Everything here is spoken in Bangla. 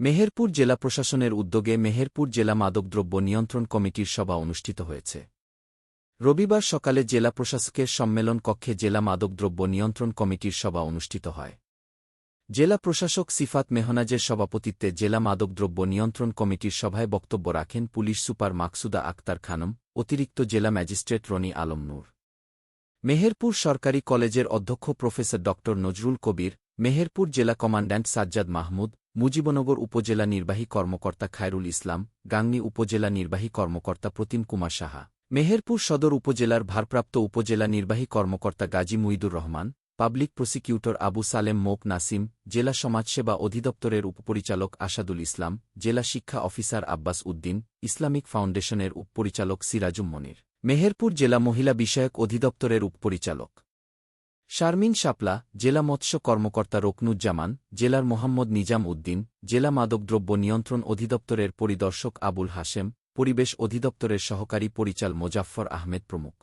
মেহেরপুর জেলা প্রশাসনের উদ্যোগে মেহেরপুর জেলা মাদকদ্রব্য নিয়ন্ত্রণ কমিটির সভা অনুষ্ঠিত হয়েছে। রবিবার সকালে জেলা প্রশাসকের সম্মেলন কক্ষে জেলা মাদকদ্রব্য নিয়ন্ত্রণ কমিটির সভা অনুষ্ঠিত হয়। জেলা প্রশাসক সিফাত মেহনাজের সভাপতিত্বে জেলা মাদকদ্রব্য নিয়ন্ত্রণ কমিটির সভায় বক্তব্য রাখেন পুলিশ সুপার মাকসুদা আক্তার খানম, অতিরিক্ত জেলা ম্যাজিস্ট্রেট রনি আলম নূর। মেহেরপুর সরকারি কলেজের অধ্যক্ষ প্রফেসর ড নজরুল কবির মেহেরপুর জেলা কমান্ড্যান্ট সাজ্জাদ মাহমুদ, মুজিবনগর উপজেলা নির্বাহী কর্মকর্তা খায়রুল ইসলাম, গাংনী উপজেলা নির্বাহী কর্মকর্তা প্রতিম কুমার সাহা, মেহেরপুর সদর উপজেলার ভারপ্রাপ্ত উপজেলা নির্বাহী কর্মকর্তা গাজী মুইদুর রহমান, পাবলিক প্রসিকিউটর আবু সালেম মোক নাসিম, জেলা সমাজসেবা অধিদপ্তরের উপপরিচালক আসাদুল ইসলাম, জেলা শিক্ষা অফিসার আব্বাস উদ্দিন, ইসলামিক ফাউন্ডেশনের উপপরিচালক সিরাজুম মনির, মেহেরপুর জেলা মহিলা বিষয়ক অধিদপ্তরের উপপরিচালক। শারমিন শাপলা, জেলা মৎস্য কর্মকর্তা রকনুজ্জামান, জেলার মোহাম্মদ নিজাম উদ্দিন, জেলা মাদকদ্রব্য নিয়ন্ত্রণ অধিদপ্তরের পরিদর্শক আবুল হাসেম পরিবেশ অধিদপ্তরের সহকারী পরিচাল মোজাফফর আহমেদ প্রমুখ।